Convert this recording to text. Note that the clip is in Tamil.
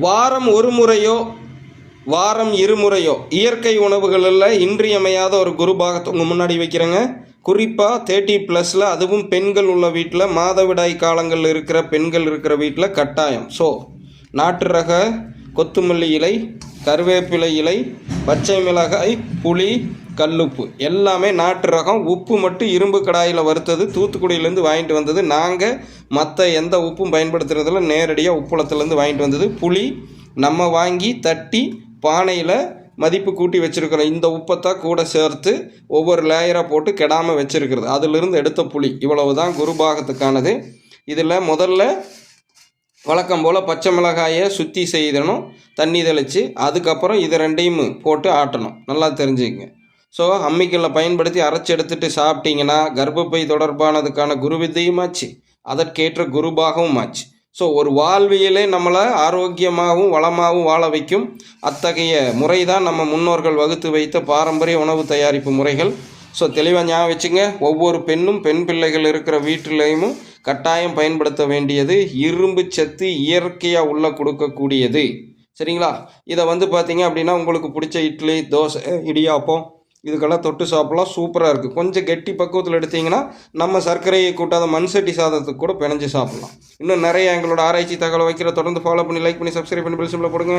வாரம் ஒரு முறையோ வாரம் இருமுறையோ இயற்கை உணவுகளில் இன்றியமையாத ஒரு குருபாகத்தை உங்கள் முன்னாடி வைக்கிறேங்க. குறிப்பாக தேர்ட்டி ப்ளஸில் அதுவும் பெண்கள் உள்ள வீட்டில் மாதவிடாய் காலங்கள் இருக்கிற பெண்கள் இருக்கிற வீட்டில் கட்டாயம். ஸோ நாட்டு ரக கொத்துமல்லி இலை கருவேப்பிலை இலை பச்சை மிளகாய் புளி கல்லுப்பு. எல்லாமே நாட்டு ரகம். உப்பு மட்டும் இரும்பு கடாயில் வறுத்தது தூத்துக்குடியிலேருந்து வாங்கிட்டு வந்தது. நாங்கள் மற்ற எந்த உப்பும் பயன்படுத்துகிறதில்ல நேரடியாக உப்புளத்துலேருந்து வாங்கிட்டு வந்தது. புளி நம்ம வாங்கி தட்டி பானையில் மதிப்பு கூட்டி வச்சுருக்கிறோம். இந்த உப்பைத்தான் கூட சேர்த்து ஒவ்வொரு லேயராக போட்டு கெடாமல் வச்சுருக்கிறது. அதிலிருந்து எடுத்த புளி. இவ்வளவு தான் குருபாகத்துக்கானது. இதில் முதல்ல வழக்கம் போல் பச்சை மிளகாயை சுற்றி செய்தணும். தண்ணி தெளித்து அதுக்கப்புறம் இது ரெண்டையும் போட்டு ஆட்டணும். நல்லா தெரிஞ்சுக்கங்க. ஸோ அம்மிக்கல்லை பயன்படுத்தி அரைச்சி எடுத்துட்டு சாப்பிட்டீங்கன்னா கர்ப்பப்பை தொடர்பானதுக்கான குரு வித்தையுமாச்சு அதற்கேற்ற குருபாகவும் ஆச்சு. ஸோ ஒரு வாழ்வியலே நம்மளை ஆரோக்கியமாகவும் வளமாகவும் வாழ வைக்கும் அத்தகைய முறை தான் நம்ம முன்னோர்கள் வகுத்து வைத்த பாரம்பரிய உணவு தயாரிப்பு முறைகள். ஸோ தெளிவாக ஞாபகம் வச்சுங்க ஒவ்வொரு பெண்ணும் பெண் பிள்ளைகள் இருக்கிற வீட்டிலையும் கட்டாயம் பயன்படுத்த வேண்டியது இரும்பு சத்து இயற்கையாக உள்ள கொடுக்கக்கூடியது. சரிங்களா? இதை வந்து பார்த்தீங்க அப்படின்னா உங்களுக்கு பிடிச்ச இட்லி தோசை இடியாப்பம் இதுக்கெல்லாம் தொட்டு சாப்பிட்லாம். சூப்பராக இருக்குது கொஞ்சம் கெட்டி பக்குவத்தில் எடுத்தீங்கன்னா நம்ம சர்க்கரையை கூட்டாத மண் சட்டி சாதத்துக்கு கூட பிணைஞ்சு சாப்பிடலாம். இன்னும் நிறைய எங்களோட ஆராய்ச்சி தகவல் வைக்கிற தொடர்ந்து ஃபாலோ பண்ணி லைக் பண்ணி சப்ஸ்கிரைப் பண்ணி பெல் சிம்பில் கொடுங்க